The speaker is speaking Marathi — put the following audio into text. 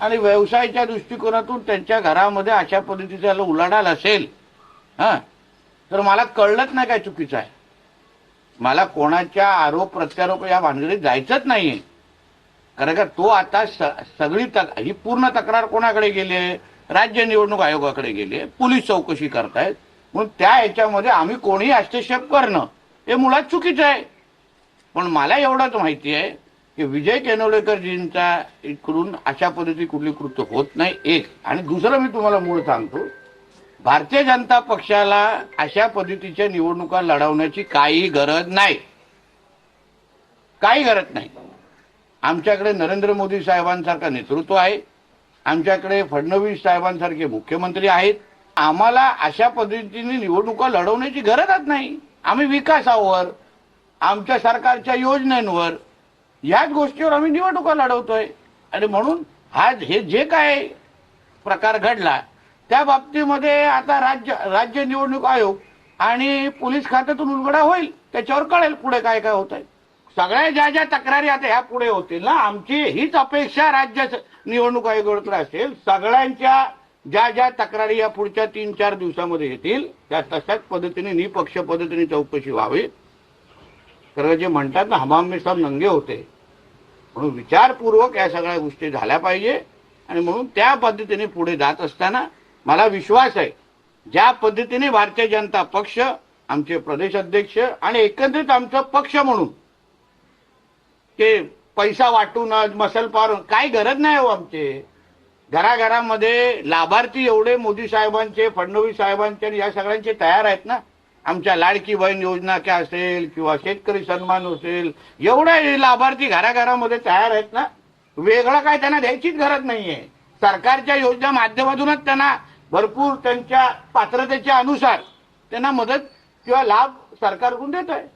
आणि व्यवसायाच्या दृष्टिकोनातून त्यांच्या घरामध्ये अशा पद्धतीचा उलाढाल असेल हां? तर मला कळलंच नाही काय चुकीचं आहे. मला कोणाच्या आरोप प्रत्यारोप या भानगडीत जायचंच नाहीये. कारण का तो आता स- सगळी तक ही पूर्ण तक्रार कोणाकडे गेली आहे? राज्य निवडणूक आयोगाकडे गेली आहे. पोलीस चौकशी करतायत. म्हणून त्या ह्याच्यामध्ये आम्ही कोणीही हस्तक्षेप करणं हे मुळात चुकीचं आहे. पण मला एवढंच माहिती आहे की विजय केनवलेकरजींचा इकडून अशा पद्धती कुठली कृत्य होत नाही एक. आणि दुसरं मी तुम्हाला मूळ सांगतो भारतीय जनता पक्षाला अशा पद्धतीच्या निवडणुका लढवण्याची काही गरज नाही. काही गरज नाही. आमच्याकडे नरेंद्र मोदी साहेबांसारखा नेतृत्व आहे आमच्याकडे फडणवीस साहेबांसारखे मुख्यमंत्री आहेत. आम्हाला अशा पद्धतीने निवडणुका लढवण्याची गरजच नाही. आम्ही विकासावर आमच्या सरकारच्या योजनांवर याच गोष्टीवर आम्ही निवडणुका लढवतोय. आणि म्हणून हा हे जे काय प्रकार घडला त्या बाबतीमध्ये आता राज्य राज्य निवडणूक आयोग आणि पोलीस खात्यातून उलगडा होईल त्याच्यावर कळेल पुढे काय काय होत आहे सगळ्या ज्या ज्या तक्रारी आता ह्या पुढे होतील ना आमची हीच अपेक्षा राज्य निवडणूक आयोगाकडे असेल सगळ्यांच्या ज्या ज्या तक्रारी या पुढच्या तीन चार दिवसामध्ये येतील त्या तशाच पद्धतीने निपक्ष पद्धतीने चौकशी व्हावी. कारण जे म्हणतात ना हमाम में सब नंगे होते. म्हणून विचारपूर्वक या सगळ्या गोष्टी झाल्या पाहिजे. आणि म्हणून त्या पद्धतीने पुढे जात असताना मला विश्वास आहे ज्या पद्धतीने भारतीय जनता पक्ष आमचे प्रदेश अध्यक्ष आणि एकंदरीत आमचा पक्ष म्हणून ते पैसा वाटून मसल पारून काही गरज नाही हो आमचे. घराघरामध्ये लाभार्थी एवढे मोदी साहेबांचे फडणवीस साहेबांचे आणि या सगळ्यांचे तयार आहेत ना. आमच्या लाडकी बहीण योजना काय असेल किंवा शेतकरी सन्मान असेल एवढे लाभार्थी घराघरामध्ये तयार आहेत ना? वेगळं काय त्यांना द्यायचीच गरज नाहीये. सरकारच्या योजना माध्यमातूनच त्यांना भरपूर त्यांच्या पात्रतेच्या अनुसार त्यांना मदत किंवा लाभ सरकारकडून देत आहे